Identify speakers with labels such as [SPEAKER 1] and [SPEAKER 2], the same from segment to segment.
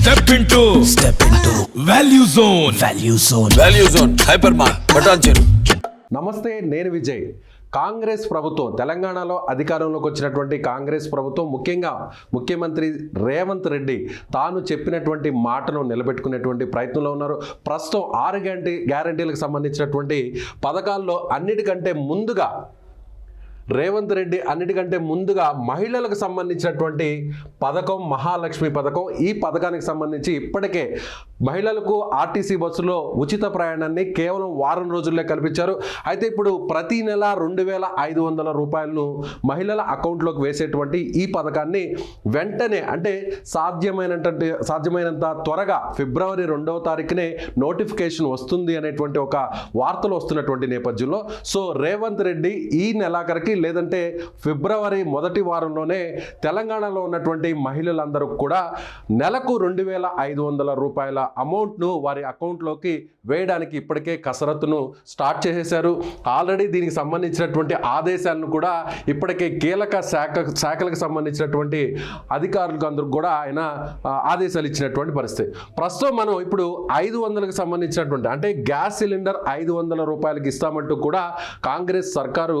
[SPEAKER 1] Step into
[SPEAKER 2] Step into
[SPEAKER 1] value zone
[SPEAKER 2] Value Zone.
[SPEAKER 3] Value zone hyper mark Patancheru
[SPEAKER 4] నమస్తే నేను విజయ్. కాంగ్రెస్ ప్రభుత్వం తెలంగాణలో అధికారంలోకి వచ్చినటువంటి కాంగ్రెస్ ప్రభుత్వం ముఖ్యంగా ముఖ్యమంత్రి రేవంత్ రెడ్డి తాను చెప్పినటువంటి మాటను నిలబెట్టుకునేటువంటి ప్రయత్నంలో ఉన్నారు. ప్రస్తుతం ఆరు గ్యారంటీ గ్యారంటీలకు సంబంధించినటువంటి పథకాల్లో అన్నిటికంటే ముందుగా రేవంత్ రెడ్డి అన్నిటికంటే ముందుగా మహిళలకు సంబంధించినటువంటి పథకం మహాలక్ష్మి పథకం ఈ పథకానికి సంబంధించి ఇప్పటికే మహిళలకు ఆర్టీసీ బస్సులో ఉచిత ప్రయాణాన్ని కేవలం వారం రోజుల్లో కల్పించారు. అయితే ఇప్పుడు ప్రతి నెల రెండు వేల ఐదు వందల రూపాయలను మహిళల అకౌంట్లోకి వేసేటువంటి ఈ పథకాన్ని వెంటనే అంటే సాధ్యమైనటువంటి సాధ్యమైనంత త్వరగా ఫిబ్రవరి రెండవ తారీఖునే నోటిఫికేషన్ వస్తుంది అనేటువంటి ఒక వార్తలు వస్తున్నటువంటి నేపథ్యంలో. సో రేవంత్ రెడ్డి ఈ నెలాఖరికి లేదంటే ఫిబ్రవరి మొదటి వారంలోనే తెలంగాణలో ఉన్నటువంటి మహిళలందరూ కూడా నెలకు రెండు వేల ఐదు వందల రూపాయల అమౌంట్ను వారి అకౌంట్లోకి వేయడానికి ఇప్పటికే కసరత్తును స్టార్ట్ చేసేశారు. ఆల్రెడీ దీనికి సంబంధించినటువంటి ఆదేశాలను కూడా ఇప్పటికే కీలక శాఖ శాఖలకు సంబంధించినటువంటి అధికారులకు అందరికి కూడా ఆయన ఆదేశాలు ఇచ్చినటువంటి పరిస్థితి. ప్రస్తుతం మనం ఇప్పుడు ఐదు వందలకు సంబంధించినటువంటి అంటే గ్యాస్ సిలిండర్ ఐదు వందల రూపాయలకి ఇస్తామంటూ కూడా కాంగ్రెస్ సర్కారు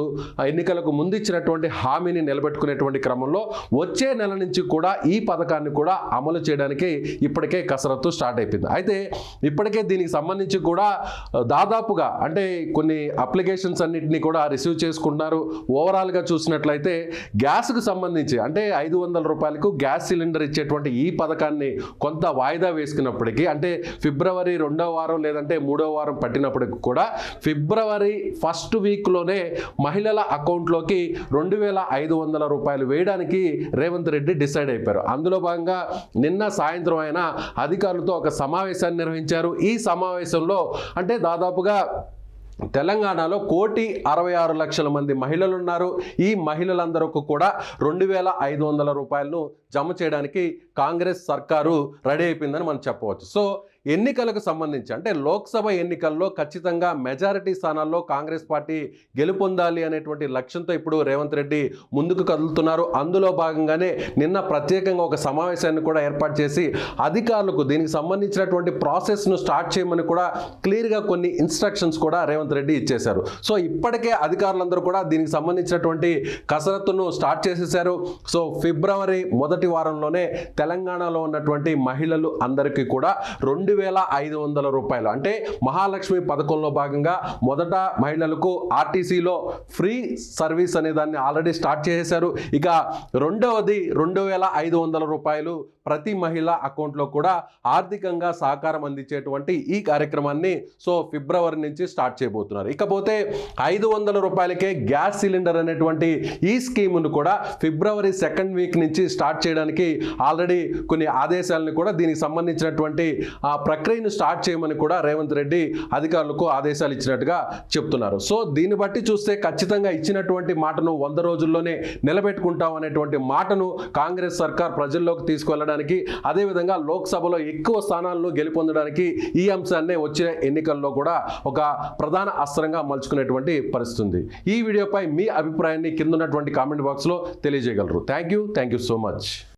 [SPEAKER 4] ఎన్నికలకు ముందు ఇచ్చినటువంటి హామీని నిలబెట్టుకునేటువంటి క్రమంలో వచ్చే నెల నుంచి కూడా ఈ పథకాన్ని కూడా అమలు చేయడానికి ఇప్పటికే కసరత్తు స్టార్ట్ అయిపోయింది. అయితే ఇప్పటికే దీనికి సంబంధించి కూడా దాదాపుగా అంటే కొన్ని అప్లికేషన్స్ అన్నింటినీ కూడా రిసీవ్ చేసుకుంటున్నారు. ఓవరాల్గా చూసినట్లయితే గ్యాస్కు సంబంధించి అంటే ఐదు వందల రూపాయలకు గ్యాస్ సిలిండర్ ఇచ్చేటువంటి ఈ పథకాన్ని కొంత వాయిదా వేసుకున్నప్పటికీ అంటే ఫిబ్రవరి రెండవ వారం లేదంటే మూడో వారం పట్టినప్పటికి కూడా ఫిబ్రవరి ఫస్ట్ వీక్లోనే మహిళల అకౌంట్లోకి రెండు వేల ఐదు వందల రూపాయలు వేయడానికి రేవంత్ రెడ్డి డిసైడ్ అయిపోయారు. అందులో భాగంగా నిన్న సాయంత్రం ఆయన అధికారులతో ఒక సమావేశాన్ని నిర్వహించారు. ఈ సమావేశంలో అంటే దాదాపుగా తెలంగాణలో కోటి అరవై ఆరు లక్షల మంది మహిళలు ఉన్నారు ఈ మహిళలందరకు కూడా రెండు వేల ఐదు వందల రూపాయలను జమ చేయడానికి కాంగ్రెస్ సర్కారు రెడీ అయిపోయిందని మనం చెప్పవచ్చు. సో ఎన్నికలకు సంబంధించి అంటే లోక్సభ ఎన్నికల్లో ఖచ్చితంగా మెజారిటీ స్థానాల్లో కాంగ్రెస్ పార్టీ గెలుపొందాలి అనేటువంటి లక్ష్యంతో ఇప్పుడు రేవంత్ రెడ్డి ముందుకు కదులుతున్నారు. అందులో భాగంగానే నిన్న ప్రత్యేకంగా ఒక సమావేశాన్ని కూడా ఏర్పాటు చేసి అధికారులకు దీనికి సంబంధించినటువంటి ప్రాసెస్ను స్టార్ట్ చేయమని కూడా క్లియర్గా కొన్ని ఇన్స్ట్రక్షన్స్ కూడా రేవంత్ రెడ్డి ఇచ్చేశారు. సో ఇప్పటికే అధికారులందరూ కూడా దీనికి సంబంధించినటువంటి కసరత్తును స్టార్ట్ చేసేశారు. సో ఫిబ్రవరి మొదటి వారంలోనే తెలంగాణలో ఉన్నటువంటి మహిళలు అందరికీ కూడా రెండు రెండు వేల ఐదు వందల రూపాయలు. అంటే మహాలక్ష్మి పథకంలో భాగంగా మొదట మహిళలకు ఆర్టీసీలో ఫ్రీ సర్వీస్ అనే దాన్ని ఆల్రెడీ స్టార్ట్ చేసేశారు. ఇక రెండవది రెండు వేల ఐదు వందల రూపాయలు ప్రతి మహిళ అకౌంట్లో కూడా ఆర్థికంగా సహకారం అందించేటువంటి ఈ కార్యక్రమాన్ని సో ఫిబ్రవరి నుంచి స్టార్ట్ చేయబోతున్నారు. ఇకపోతే ఐదు వందల రూపాయలకే గ్యాస్ సిలిండర్ అనేటువంటి ఈ స్కీమును కూడా ఫిబ్రవరి సెకండ్ వీక్ నుంచి స్టార్ట్ చేయడానికి ఆల్రెడీ కొన్ని ఆదేశాలను కూడా దీనికి సంబంధించినటువంటి ఆ ప్రక్రియను స్టార్ట్ చేయమని కూడా రేవంత్ రెడ్డి అధికారులకు ఆదేశాలు ఇచ్చినట్టుగా చెప్తున్నారు. సో దీన్ని బట్టి చూస్తే ఖచ్చితంగా ఇచ్చినటువంటి మాటను వంద రోజుల్లోనే నిలబెట్టుకుంటాం అనేటువంటి మాటను కాంగ్రెస్ సర్కార్ ప్రజల్లోకి తీసుకువెళ్ళడానికి అదేవిధంగా లోక్సభలో ఎక్కువ స్థానాలను గెలుపొందడానికి ఈ అంశాన్నే వచ్చే ఎన్నికల్లో కూడా ఒక ప్రధాన అస్త్రంగా మలుచుకునేటువంటి పరిస్థితి ఉంది. ఈ వీడియోపై మీ అభిప్రాయాన్ని కింద ఉన్నటువంటి కామెంట్ బాక్స్లో తెలియజేయగలరు. Thank you. Thank you so much.